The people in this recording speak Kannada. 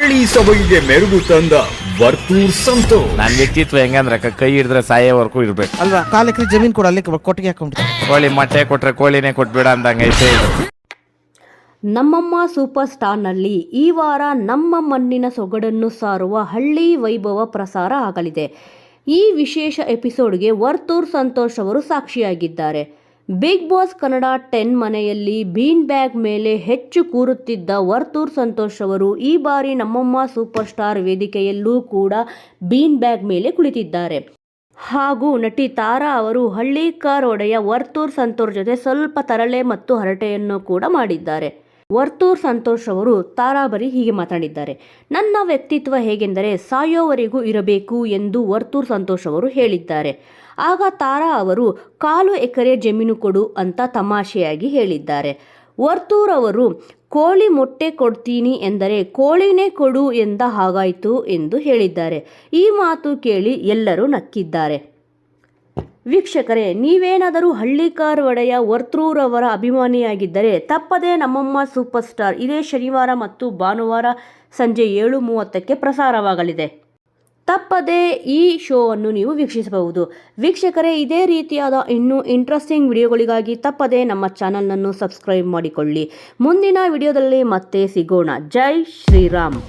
ಹಳ್ಳಿ ಸೊಬಗಿಗೆ ಮೆರುಗು ತಂದ ವರ್ತೂರ್ ಸಂತೋಷ್. ನನ್ ವ್ಯಕ್ತಿತ್ವ ಹೆಂಗಂದ್ರೆ ಕ- ಕೈ ಹಿಡಿದ್ರೆ ಸಾಯೋವರೆಗೂ ಇರ್ಬೇಕು. ಅಲ್ವಾ? ಕಾಲಕ್ಕೆ ಜಮೀನ್ ಕೂಡ ಅಲ್ಲಿ ಕೊಟ್ಟಿಗೆ ಹಾಕೊಂಡ್ಬಿಡ್ತಾರೆ ಕೋಳಿ ಮೊಟ್ಟೆ ಕೊಟ್ರೆ ಕೋಳಿನೇ ಕೊಟ್ಬೇಡ ಅಂದಂಗೈತೆ ಇದು. ನಮ್ಮಮ್ಮ ಸೂಪರ್ ಸ್ಟಾರ್ನಲ್ಲಿ ಈ ವಾರ ನಮ್ಮ ಮಣ್ಣಿನ ಸೊಗಡನ್ನು ಸಾರುವ ಹಳ್ಳಿ ವೈಭವ ಪ್ರಸಾರ ಆಗಲಿದೆ. ಈ ವಿಶೇಷ ಎಪಿಸೋಡ್ಗೆ ವರ್ತೂರ್ ಸಂತೋಷ್ ಅವರು ಸಾಕ್ಷಿಯಾಗಿದ್ದಾರೆ. ಬಿಗ್ ಬಾಸ್ ಕನ್ನಡ ಟೆನ್ ಮನೆಯಲ್ಲಿ ಬೀನ್ ಬ್ಯಾಗ್ ಮೇಲೆ ಹೆಚ್ಚು ಕೂರುತ್ತಿದ್ದ ವರ್ತೂರ್ ಸಂತೋಷ್ ಅವರು ಈ ಬಾರಿ ನಮ್ಮಮ್ಮ ಸೂಪರ್ ಸ್ಟಾರ್ ವೇದಿಕೆಯಲ್ಲೂ ಕೂಡ ಬೀನ್ ಬ್ಯಾಗ್ ಮೇಲೆ ಕುಳಿತಿದ್ದಾರೆ. ಹಾಗೂ ನಟಿ ತಾರಾ ಅವರು ಹಳ್ಳಿಕಾರ್ ಒಡೆಯ ವರ್ತೂರ್ ಸಂತೋರ್ ಜೊತೆ ಸ್ವಲ್ಪ ತರಳೆ ಮತ್ತು ಹರಟೆಯನ್ನು ಕೂಡ ಮಾಡಿದ್ದಾರೆ. ವರ್ತೂರ್ ಸಂತೋಷ್ ಅವರು ತಾರಾಬರಿ ಹೀಗೆ ಮಾತನಾಡಿದ್ದಾರೆ ನನ್ನ ವ್ಯಕ್ತಿತ್ವ ಹೇಗೆಂದರೆ ಸಾಯೋವರೆಗೂ ಇರಬೇಕು ಎಂದು ವರ್ತೂರ್ ಸಂತೋಷ್ ಅವರು ಹೇಳಿದ್ದಾರೆ. ಆಗ ತಾರಾ ಅವರು ಕಾಲು ಎಕರೆ ಜಮೀನು ಕೊಡು ಅಂತ ತಮಾಷೆಯಾಗಿ ಹೇಳಿದ್ದಾರೆ. ವರ್ತೂರ್ ಅವರು ಕೋಳಿ ಮೊಟ್ಟೆ ಕೊಡ್ತೀನಿ ಎಂದರೆ ಕೋಳಿನೇ ಕೊಡು ಎಂದ ಹಾಗಾಯಿತು ಎಂದು ಹೇಳಿದ್ದಾರೆ. ಈ ಮಾತು ಕೇಳಿ ಎಲ್ಲರೂ ನಕ್ಕಿದ್ದಾರೆ. ವೀಕ್ಷಕರೇ, ನೀವೇನಾದರೂ ಹಳ್ಳಿಕಾರ್ ಒಡೆಯ ವರ್ತೂರವರ ಅಭಿಮಾನಿಯಾಗಿದ್ದರೆ ತಪ್ಪದೇ ನಮ್ಮಮ್ಮ ಸೂಪರ್ ಸ್ಟಾರ್. ಇದೇ ಶನಿವಾರ ಮತ್ತು ಭಾನುವಾರ ಸಂಜೆ ಏಳು ಮೂವತ್ತಕ್ಕೆ ಪ್ರಸಾರವಾಗಲಿದೆ. ತಪ್ಪದೇ ಈ ಶೋವನ್ನು ನೀವು ವೀಕ್ಷಿಸಬಹುದು. ವೀಕ್ಷಕರೇ, ಇದೇ ರೀತಿಯಾದ ಇನ್ನೂ ಇಂಟ್ರೆಸ್ಟಿಂಗ್ ವಿಡಿಯೋಗಳಿಗಾಗಿ ತಪ್ಪದೇ ನಮ್ಮ ಚಾನಲನ್ನು ಸಬ್ಸ್ಕ್ರೈಬ್ ಮಾಡಿಕೊಳ್ಳಿ. ಮುಂದಿನ ವಿಡಿಯೋದಲ್ಲಿ ಮತ್ತೆ ಸಿಗೋಣ. ಜೈ ಶ್ರೀರಾಮ್.